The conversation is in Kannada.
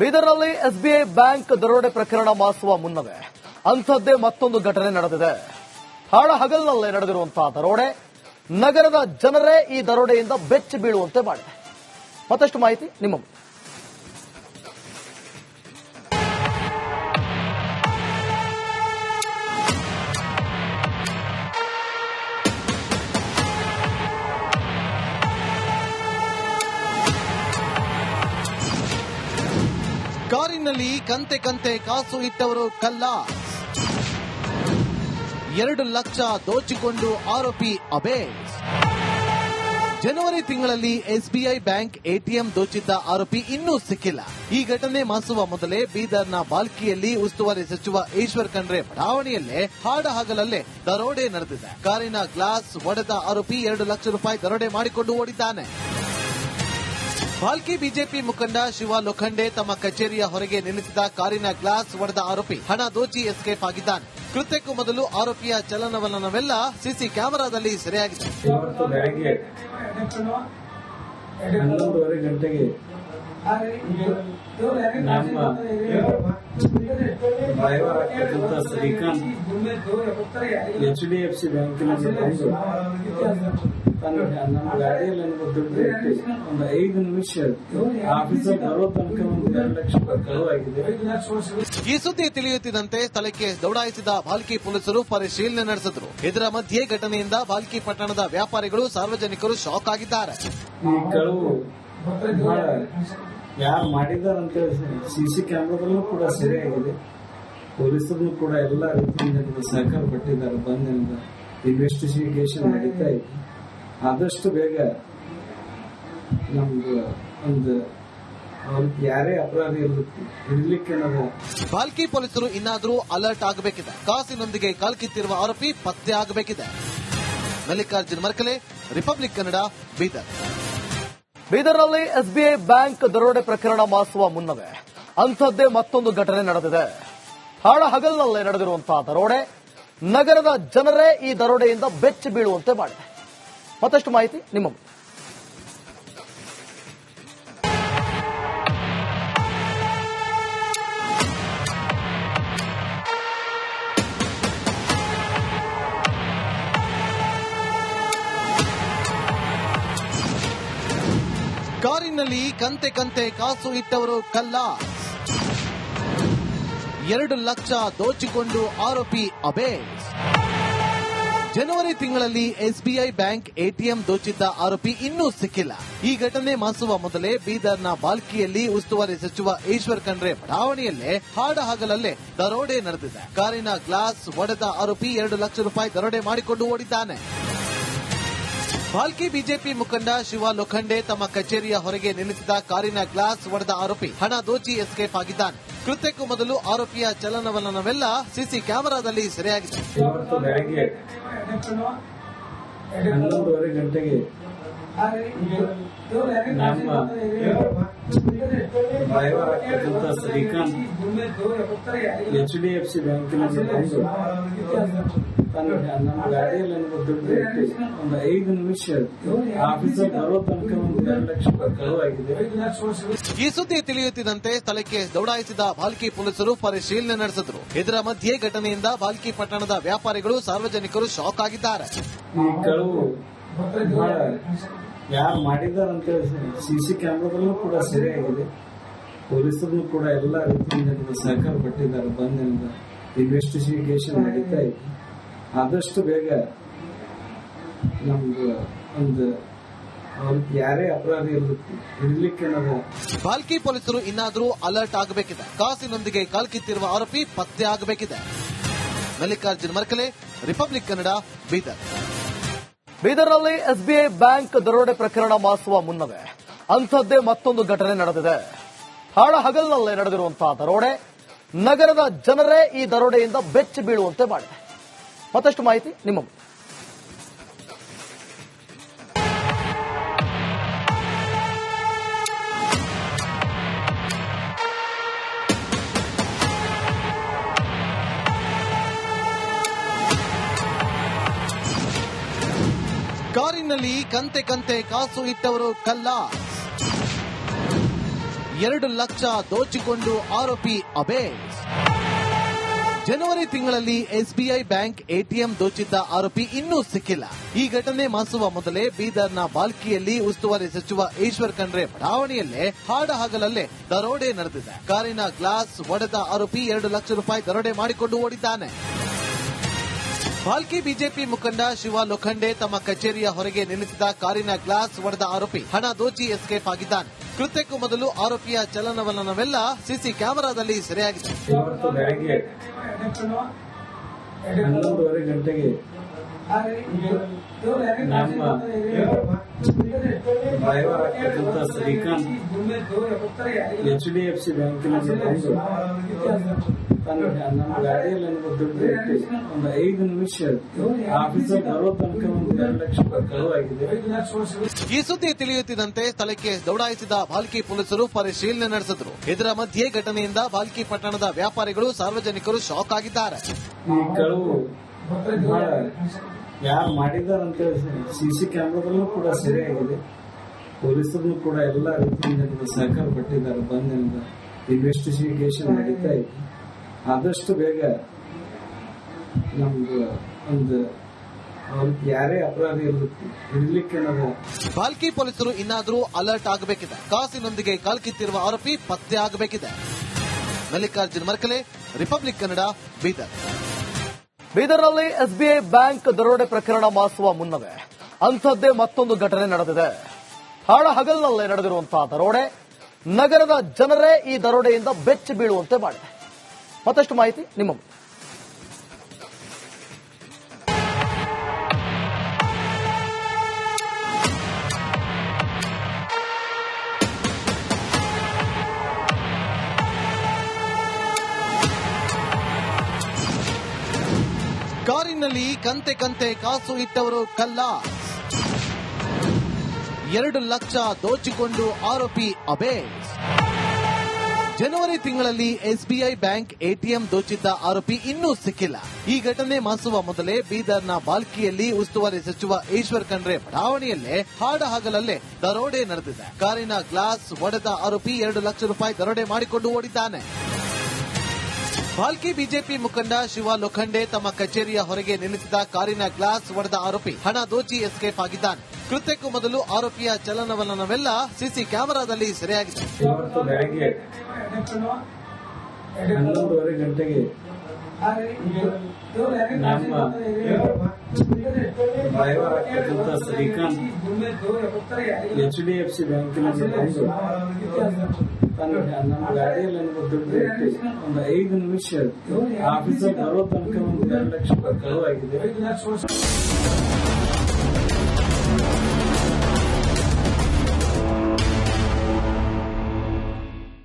ಬೀದರ್ನಲ್ಲಿ ಎಸ್ಬಿಐ ಬ್ಯಾಂಕ್ ದರೋಡೆ ಪ್ರಕರಣ ಮಾಸುವ ಮುನ್ನವೇ ಅಂಥದ್ದೇ ಮತ್ತೊಂದು ಘಟನೆ ನಡೆದಿದೆ ಹಾಳ ಹಗಲಿನಲ್ಲೇ ನಡೆದಿರುವಂತಹ ದರೋಡೆ, ನಗರದ ಜನರೇ ಈ ದರೋಡೆಯಿಂದ ಬೆಚ್ಚಿ ಬೀಳುವಂತೆ ಮಾಡಿದೆ ಮತ್ತಷ್ಟು ಮಾಹಿತಿ ನಿಮ್ಮ ಮುಂದೆ. ಕಾರಿನಲ್ಲಿ ಕಂತೆ ಕಂತೆ ಕಾಸು ಇಟ್ಟವರು ಕಲ್ಲ. ಎರಡು ಲಕ್ಷ ದೋಚಿಕೊಂಡು ಆರೋಪಿ ಅಬೇಸ್. ಜನವರಿ ತಿಂಗಳಲ್ಲಿ ಎಸ್ಬಿಐ ಬ್ಯಾಂಕ್ ಎಟಿಎಂ ದೋಚಿದ್ದ ಆರೋಪಿ ಇನ್ನೂ ಸಿಕ್ಕಿಲ್ಲ. ಈ ಘಟನೆ ಮಾಸುವ ಮೊದಲೇ ಬೀದರ್ನ ಬಾಲ್ಕಿಯಲ್ಲಿ ಉಸ್ತುವಾರಿ ಸಚಿವ ಈಶ್ವರ್ ಖಂಡ್ರೆ ಬಡಾವಣೆಯಲ್ಲೇ ಹಾಡ ಹಗಲಲ್ಲೇ ದರೋಡೆ ನಡೆದಿದೆ. ಕಾರಿನ ಗ್ಲಾಸ್ ಒಡೆದ ಆರೋಪಿ ಎರಡು ಲಕ್ಷ ರೂಪಾಯಿ ದರೋಡೆ ಮಾಡಿಕೊಂಡು ಓಡಿದ್ದಾನೆ. ಭಾಲ್ಕಿ ಬಿಜೆಪಿ ಮುಖಂಡ ಶಿವ ಲೋಖಂಡೆ ತಮ್ಮ ಕಚೇರಿಯ ಹೊರಗೆ ನಿಲ್ಲಿಸಿದ ಕಾರಿನ ಗ್ಲಾಸ್ ಒಡೆದ ಆರೋಪಿ ಹಣ ದೋಚಿ ಎಸ್ಕೇಪ್ ಆಗಿದ್ದಾನೆ. ಕೃತ್ಯಕ್ಕೂ ಮೊದಲು ಆರೋಪಿಯ ಚಲನವಲನವೆಲ್ಲ ಸಿಸಿ ಕ್ಯಾಮೆರಾದಲ್ಲಿ ಸೆರೆಯಾಗಿದೆ ಇವತ್ತು ಬೆಳಗ್ಗೆ ಹನ್ನೊಂದುವರೆ ಗಂಟೆಗೆ ನಮ್ಮ ಡ್ರೈವರ್ ಆಗ್ತಕ್ಕಂಥ Srikanth H D F C ಬ್ಯಾಂಕಿನಲ್ಲಿ ನಮ್ಮ ಗಾಡಿಯಲ್ಲಿ ನನಗೆ ಒಂದು ಐದು ನಿಮಿಷ ಆಫೀಸರ್ ಬರೋ ತನಕ ಒಂದು ಎರಡು ಲಕ್ಷ ಕಳುವಾಗಿದೆ. ಈ ಸುದ್ದಿ ತಿಳಿಯುತ್ತಿದ್ದಂತೆ ಸ್ಥಳಕ್ಕೆ ದೌಡಾಯಿಸಿದ ಭಾಲ್ಕಿ ಪೊಲೀಸರು ಪರಿಶೀಲನೆ ನಡೆಸಿದ್ರು. ಇದರ ಮಧ್ಯೆ ಘಟನೆಯಿಂದ ಬಾಲ್ಕಿ ಪಟ್ಟಣದ ವ್ಯಾಪಾರಿಗಳು ಸಾರ್ವಜನಿಕರು ಶಾಕ್ ಆಗಿದ್ದಾರೆ. ಈ ಕಳುವು ಬಹಳ ಯಾರು ಮಾಡಿದಾರಂತ ಸಿಸಿ ಕ್ಯಾಮ್ರಾದಲ್ಲೂ ಕೂಡ ಸರಿಯಾಗಿದೆ. ಪೊಲೀಸರು ಕೂಡ ಎಲ್ಲ ರೀತಿಯಿಂದ ಸಹಕಾರ ಪಟ್ಟಿದ್ದಾರೆ. ಬಂದಿಂದ ಇನ್ವೆಸ್ಟಿಗೇಷನ್ ನಡೀತಾ ಇದೆ. ಆದಷ್ಟು ಬೇಗ ನಮ್ದು ಒಂದು ಯಾರೇ ಅಪರಾಧಿ ಇರ್ಲಿಕ್ಕೆ ಇರ್ಲಿಕ್ಕೆ ನಾವು ಭಾಲ್ಕಿ ಪೊಲೀಸರು ಇನ್ನಾದರೂ ಅಲರ್ಟ್ ಆಗಬೇಕಿದೆ. ಕಾಸಿನೊಂದಿಗೆ ಕಾಲ್ಕಿತ್ತಿರುವ ಆರೋಪಿ ಪತ್ತೆ ಆಗಬೇಕಿದೆ. ಮಲ್ಲಿಕಾರ್ಜುನ್ ಮರ್ಕಲೆ ರಿಪಬ್ಲಿಕ್ ಕನ್ನಡ ಬೀದರ್. ಬೀದರ್ನಲ್ಲಿ ಎಸ್ಬಿಐ ಬ್ಯಾಂಕ್ ದರೋಡೆ ಪ್ರಕರಣ ಮಾಸುವ ಮುನ್ನವೇ ಅಂಥದ್ದೇ ಮತ್ತೊಂದು ಘಟನೆ ನಡೆದಿದೆ. ಹಾಳ ಹಗಲಿನಲ್ಲೇ ನಡೆದಿರುವಂತಹ ದರೋಡೆ ನಗರದ ಜನರೇ ಈ ದರೋಡೆಯಿಂದ ಬೆಚ್ಚಿ ಬೀಳುವಂತೆ ಮಾಡಿದೆ ಮತ್ತಷ್ಟು ಮಾಹಿತಿ ನಿಮ್ಮ ಕಾರಿನಲ್ಲಿ ಕಂತೆ ಕಂತೆ ಕಾಸು ಇಟ್ಟವರು ಕಲ್ಲ. ಎರಡು ಲಕ್ಷ ದೋಚಿಕೊಂಡು ಆರೋಪಿ ಅಬೇಸ್ ಜನವರಿ ತಿಂಗಳಲ್ಲಿ ಎಸ್ಬಿಐ ಬ್ಯಾಂಕ್ ಎಟಿಎಂ ದೋಚಿದ್ದ ಆರೋಪಿ ಇನ್ನೂ ಸಿಕ್ಕಿಲ್ಲ. ಈ ಘಟನೆ ಮಾಸುವ ಮೊದಲೇ ಬೀದರ್ನ ಬಾಲ್ಕಿಯಲ್ಲಿ ಉಸ್ತುವಾರಿ ಸಚಿವ ಈಶ್ವರ್ ಖಂಡ್ರೆ ಬಡಾವಣೆಯಲ್ಲೇ ಹಾಡ ಹಗಲಲ್ಲೇ ದರೋಡೆ ನಡೆದಿದೆ. ಕಾರಿನ ಗ್ಲಾಸ್ ಒಡೆದ ಆರೋಪಿ ಎರಡು ಲಕ್ಷ ರೂಪಾಯಿ ದರೋಡೆ ಮಾಡಿಕೊಂಡು ಓಡಿದ್ದಾನೆ. ಬಾಲ್ಕಿ ಬಿಜೆಪಿ ಮುಖಂಡ ಶಿವ ಲೋಖಂಡೆ ತಮ್ಮ ಕಚೇರಿಯ ಹೊರಗೆ ನಿಲ್ಲಿಸಿದ ಕಾರಿನ ಗ್ಲಾಸ್ ಒಡೆದ ಆರೋಪಿ ಹಣ ದೋಚಿ ಎಸ್ಕೇಪ್ ಆಗಿದ್ದಾನೆ. ಕೃತ್ಯಕ್ಕೂ ಮೊದಲು ಆರೋಪಿಯ ಚಲನವಲನವೆಲ್ಲ ಸಿಸಿ ಕ್ಯಾಮೆರಾದಲ್ಲಿ ಸೆರೆಯಾಗಿದೆ. ಹನ್ನೊಂದುವರೆ ಗಂಟೆಗೆ ನಮ್ಮ ಡ್ರೈವರ್ ಆಗ್ತಕ್ಕಂಥ Srikanth H D F C ಬ್ಯಾಂಕಿನಲ್ಲಿ ಬಂದು ತನ್ನ ನಮ್ಮ ಗಾಡಿಯಲ್ಲಿ ದುಡ್ಡು ಇಟ್ಟು ಒಂದು ಐದು ನಿಮಿಷ ಆಫೀಸರ್ ಬರೋ ತನಕ ಒಂದು ಎರಡು ಲಕ್ಷ ರೂಪಾಯಿ ಕಳುವಾಗಿದೆ. ಈ ಸುದ್ದಿ ತಿಳಿಯುತ್ತಿದ್ದಂತೆ ಸ್ಥಳಕ್ಕೆ ದೌಡಾಯಿಸಿದ ಬಾಲ್ಕಿ ಪೊಲೀಸರು ಪರಿಶೀಲನೆ ನಡೆಸಿದ್ರು. ಇದರ ಮಧ್ಯೆ ಘಟನೆಯಿಂದ ಬಾಲ್ಕಿ ಪಟ್ಟಣದ ವ್ಯಾಪಾರಿಗಳು ಸಾರ್ವಜನಿಕರು ಶಾಕ್ ಆಗಿದ್ದಾರೆ. ಈ ಕಳುವು ಬಹಳ ಅಂತ ಸಿ ಸಿಸಿ ಕ್ಯಾಮ್ರಾದಲ್ಲೂ ಕೂಡ ಸರಿಯಾಗಿದೆ ಪೊಲೀಸರು ಕೂಡ ಎಲ್ಲ ರೀತಿಯಿಂದ ಸಹಕಾರ ಕೊಟ್ಟಿದ್ದಾರೆ ಬಂದಿಂದ ಇನ್ವೆಸ್ಟಿಗೇಷನ್ ನಡೀತಾ ಇದೆ. ಆದಷ್ಟು ಬೇಗ ನಮ್ದು ಒಂದು ಬಾಲ್ಕಿ ಯಾರೇ ಅಪರಾಧಿ ಇರ್ಲಿಕ್ಕೆ ನಾವು ಭಾಲ್ಕಿ ಪೊಲೀಸರು ಇನ್ನಾದರೂ ಅಲರ್ಟ್ ಆಗಬೇಕಿದೆ. ಕಾಸಿನೊಂದಿಗೆ ಕಾಲ್ಕಿತ್ತಿರುವ ಆರೋಪಿ ಪತ್ತೆ ಆಗಬೇಕಿದೆ. ಮಲ್ಲಿಕಾರ್ಜುನ್ ಮರ್ಕಲೆ ರಿಪಬ್ಲಿಕ್ ಕನ್ನಡ ಬೀದರ್. ಬೀದರ್ನಲ್ಲಿ ಎಸ್ಬಿಐ ಬ್ಯಾಂಕ್ ದರೋಡೆ ಪ್ರಕರಣ ಮಾಸುವ ಮುನ್ನವೇ ಅಂಥದ್ದೇ ಮತ್ತೊಂದು ಘಟನೆ ನಡೆದಿದೆ. ಹಾಳ ಹಗಲಿನಲ್ಲೇ ನಡೆದಿರುವಂತಹ ದರೋಡೆ, ನಗರದ ಜನರೇ ಈ ದರೋಡೆಯಿಂದ ಬೆಚ್ಚಿ ಬೀಳುವಂತೆ ಮಾಡಿದೆ. ಮತ್ತಷ್ಟು ಮಾಹಿತಿ ನಿಮ್ಮ ಕಾರಿನಲ್ಲಿ ಕಂತೆ ಕಂತೆ ಕಾಸು ಇಟ್ಟವರು ಕಲ್ಲ. ಎರಡು ಲಕ್ಷ ದೋಚಿಕೊಂಡು ಆರೋಪಿ ಅಬೇಸ್ ಜನವರಿ ತಿಂಗಳಲ್ಲಿ ಎಸ್ಬಿಐ ಬ್ಯಾಂಕ್ ಎಟಿಎಂ ದೋಚಿದ್ದ ಆರೋಪಿ ಇನ್ನೂ ಸಿಕ್ಕಿಲ್ಲ. ಈ ಘಟನೆ ಮಾಸುವ ಮೊದಲೇ ಬೀದರ್ನ ಬಾಲ್ಕಿಯಲ್ಲಿ ಉಸ್ತುವಾರಿ ಸಚಿವ ಈಶ್ವರ್ ಖಂಡ್ರೆ ಬಡಾವಣೆಯಲ್ಲೇ ಹಾಡ ಹಗಲಲ್ಲೇ ದರೋಡೆ ನಡೆದಿದೆ. ಕಾರಿನ ಗ್ಲಾಸ್ ಒಡೆದ ಆರೋಪಿ ಎರಡು ಲಕ್ಷ ರೂಪಾಯಿ ದರೋಡೆ ಮಾಡಿಕೊಂಡು ಓಡಿದ್ದಾನೆ. ಬಾಲ್ಕಿ ಬಿಜೆಪಿ ಮುಖಂಡ ಶಿವ ಲೋಖಂಡೆ ತಮ್ಮ ಕಚೇರಿಯ ಹೊರಗೆ ನಿಲ್ಲಿಸಿದ ಕಾರಿನ ಗ್ಲಾಸ್ ಒಡೆದ ಆರೋಪಿ ಹಣ ದೋಚಿ ಎಸ್ಕೇಪ್ ಆಗಿದ್ದಾನೆ. ಕೃತ್ಯಕ್ಕೂ ಮೊದಲು ಆರೋಪಿಯ ಚಲನವಲನವೆಲ್ಲ ಸಿಸಿ ಕ್ಯಾಮೆರಾದಲ್ಲಿ ಸೆರೆಯಾಗಿದೆ ಬೆಳಗ್ಗೆ ಹನ್ನೊಂದುವರೆ ಗಂಟೆಗೆ ನಮ್ಮ ಡ್ರೈವರ್ ಆಗ್ತಕ್ಕಂಥ Srikanth H D F C ಬ್ಯಾಂಕಿನಲ್ಲಿ ನಮ್ಮ ಗಾಡಿಯಲ್ಲಿ ನನಗೆ ಒಂದು ಐದು ನಿಮಿಷ ಆಫೀಸರ್ ಬರೋ ತನಕ ಒಂದು ಎರಡು ಲಕ್ಷ ಕಳುವಾಗಿದೆ. ಈ ಸುದ್ದಿ ತಿಳಿಯುತ್ತಿದ್ದಂತೆ ಸ್ಥಳಕ್ಕೆ ದೌಡಾಯಿಸಿದ ಬಾಲ್ಕಿ ಪೊಲೀಸರು ಪರಿಶೀಲನೆ ನಡೆಸಿದ್ರು. ಇದರ ಮಧ್ಯೆ ಘಟನೆಯಿಂದ ಬಾಲ್ಕಿ ಪಟ್ಟಣದ ವ್ಯಾಪಾರಿಗಳು ಸಾರ್ವಜನಿಕರು ಶಾಕ್ ಆಗಿದ್ದಾರೆ. ಈ ಕಳುವು ಯಾರು ಮಾಡಿದ್ದಾರೆ ಅಂತ ಸಿಸಿ ಕ್ಯಾಮ್ರಾದಲ್ಲೂ ಕೂಡ ಸರಿಯಾಗಿದೆ. ಪೊಲೀಸರು ಕೂಡ ಎಲ್ಲ ರೀತಿಯಿಂದ ಸಹಕಾರ ಪಟ್ಟಿದ್ದಾರೆ. ಬಂದಿಂದ ಇನ್ವೆಸ್ಟಿಗೇಷನ್ ನಡೀತಾ ಇದೆ. ಆದಷ್ಟು ಬೇಗ ನಮ್ದು ಒಂದು ಯಾರೇ ಅಪರಾಧಿ ಇರ್ಲಿಕ್ಕೆ ನಾವು ಭಾಲ್ಕಿ ಪೊಲೀಸರು ಇನ್ನಾದರೂ ಅಲರ್ಟ್ ಆಗಬೇಕಿದೆ. ಕಾಸಿನೊಂದಿಗೆ ಕಾಲ್ಕಿತ್ತಿರುವ ಆರೋಪಿ ಪತ್ತೆ ಆಗಬೇಕಿದೆ. ಮಲ್ಲಿಕಾರ್ಜುನ್ ಮರ್ಕಲೆ ರಿಪಬ್ಲಿಕ್ ಕನ್ನಡ ಬೀದರ್. ಬೀದರ್ನಲ್ಲಿ ಎಸ್ಬಿಐ ಬ್ಯಾಂಕ್ ದರೋಡೆ ಪ್ರಕರಣ ಮಾಸುವ ಮುನ್ನವೇ ಅಂಥದ್ದೇ ಮತ್ತೊಂದು ಘಟನೆ ನಡೆದಿದೆ. ಹಾಳ ಹಗಲಿನಲ್ಲೇ ನಡೆದಿರುವಂತಹ ದರೋಡೆ ನಗರದ ಜನರೇ ಈ ದರೋಡೆಯಿಂದ ಬೆಚ್ಚಿ ಬೀಳುವಂತೆ ಮಾಡಿದೆ ಮತ್ತಷ್ಟು ಮಾಹಿತಿ ನಿಮ್ಮ ಕಾರಿನಲ್ಲಿ ಕಂತೆ ಕಂತೆ ಕಾಸು ಇಟ್ಟವರು ಕಲ್ಲ. ಎರಡು ಲಕ್ಷ ದೋಚಿಕೊಂಡು ಆರೋಪಿ ಅಬೇಸ್ ಜನವರಿ ತಿಂಗಳಲ್ಲಿ ಎಸ್ಬಿಐ ಬ್ಯಾಂಕ್ ಎಟಿಎಂ ದೋಚಿದ್ದ ಆರೋಪಿ ಇನ್ನೂ ಸಿಕ್ಕಿಲ್ಲ. ಈ ಘಟನೆ ಮಾಸುವ ಮೊದಲೇ ಬೀದರ್ನ ಬಾಲ್ಕಿಯಲ್ಲಿ ಉಸ್ತುವಾರಿ ಸಚಿವ ಈಶ್ವರ್ ಖಂಡ್ರೆ ಬಡಾವಣೆಯಲ್ಲೇ ಹಾಡ ಹಗಲಲ್ಲೇ ದರೋಡೆ ನಡೆದಿದೆ. ಕಾರಿನ ಗ್ಲಾಸ್ ಒಡೆದ ಆರೋಪಿ ಎರಡು ಲಕ್ಷ ರೂಪಾಯಿ ದರೋಡೆ ಮಾಡಿಕೊಂಡು ಓಡಿದ್ದಾನೆ. ಬಾಲ್ಕಿ ಬಿಜೆಪಿ ಮುಖಂಡ ಶಿವ ಲೋಖಂಡೆ ತಮ್ಮ ಕಚೇರಿಯ ಹೊರಗೆ ನಿಲ್ಲಿಸಿದ ಕಾರಿನ ಗ್ಲಾಸ್ ಒಡೆದ ಆರೋಪಿ ಹಣ ದೋಚಿ ಎಸ್ಕೇಪ್ ಆಗಿದ್ದಾನೆ. ಕೃತ್ಯಕ್ಕೂ ಮೊದಲು ಆರೋಪಿಯ ಚಲನವಲನವೆಲ್ಲ ಸಿಸಿ ಕ್ಯಾಮೆರಾದಲ್ಲಿ ಸೆರೆಯಾಗಿದೆ ಗಂಟೆಗೆ ನಮ್ಮ ಡ್ರೈವರ್ ಆಗ್ತಕ್ಕಂಥ Srikanth H D F C ಬ್ಯಾಂಕಿನಲ್ಲಿ ಬಂದು ನಮ್ಮ ಗಾಡಿಯಲ್ಲಿ ಒಂದು ಐದು ನಿಮಿಷ ಆಫೀಸರ್ ಬರೋ ತನಕ ಒಂದು ಎರಡು ಲಕ್ಷ ರೂಪಾಯಿ ಕಳುವಾಗಿದೆ.